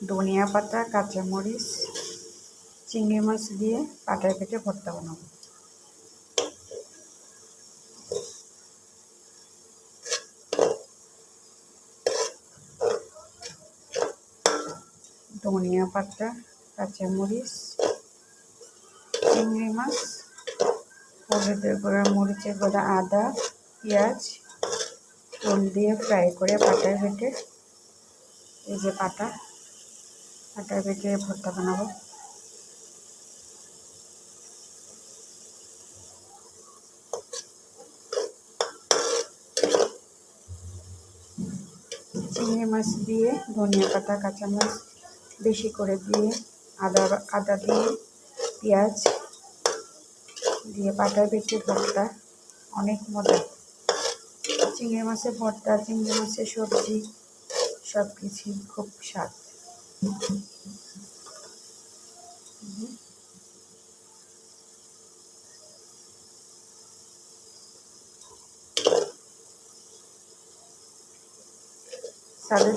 ধনিয়া পাতা, কাঁচামরিচ, চিংড়ি মাছ দিয়ে পাটায় কেটে ভর্তা বানাবো। ধনিয়া পাতা, কাঁচামরিচ, চিংড়ি মাছ, হলুদের গুঁড়া, মরিচের গুঁড়া, আদা, পেঁয়াজ তেল দিয়ে ফ্রাই করে পাটায় বেটে এই যে পাটা পাটায় বেটে ভর্তা বানাবো। চিংড়ি মাছ দিয়ে ধনিয়া পাতা কাঁচামরিচ বেশি করে দিয়ে আদা আদা দিয়ে পেঁয়াজ দিয়ে পাটায় বেটে ভর্তা, অনেক মজা। চিংড়ি মাছের ভর্তা, চিংড়ি মাছের সবজি সব কিছুই খুব স্বাদ। সাদের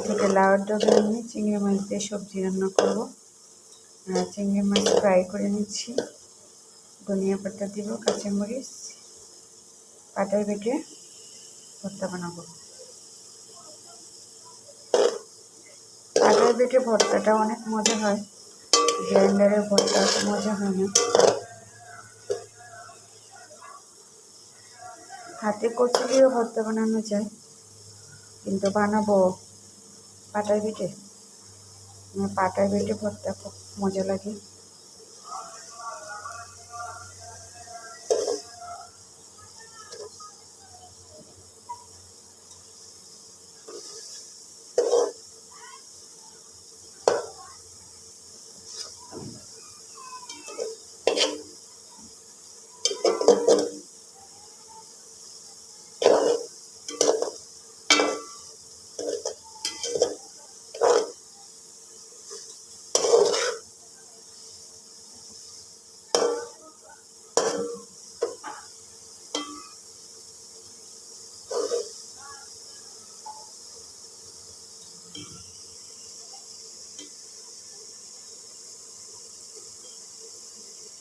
থেকে লাউর ডবে নিয়ে চিংড়ি মাছ দিয়ে সবজি রান্না করব। চিংড়ি মাছ ফ্রাই করে নিচ্ছি। ধনিয়া পাতা দিব, কাঁচামরিচ পাটায় বেটে ভর্তা বানাবো। পাটায় পিঠে ভর্তাটা অনেক মজা হয়। গ্রাইন্ডারের ভর্তা মজা হয় না। হাতে কচু দিয়ে ভর্তা বানানো যায়, কিন্তু বানাবো পাটায় পিঠে। পাটায় পিঠে ভর্তা খুব মজা লাগে।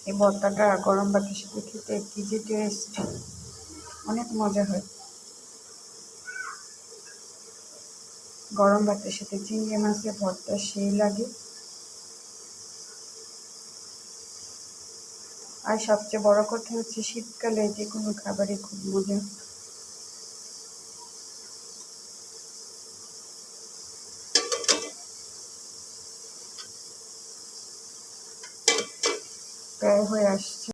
এই ভর্তাটা গরম ভাতের সাথে খেতে কি যে টেস্ট অনেক মজা হয়। গরম ভাতের সাথে চিংড়ি মাছের ভর্তা সেই লাগে। আর সবচেয়ে বড় কথা হচ্ছে শীতকালে যে কোনো খাবারই খুব মজা। প্রায় হয়ে আসছে।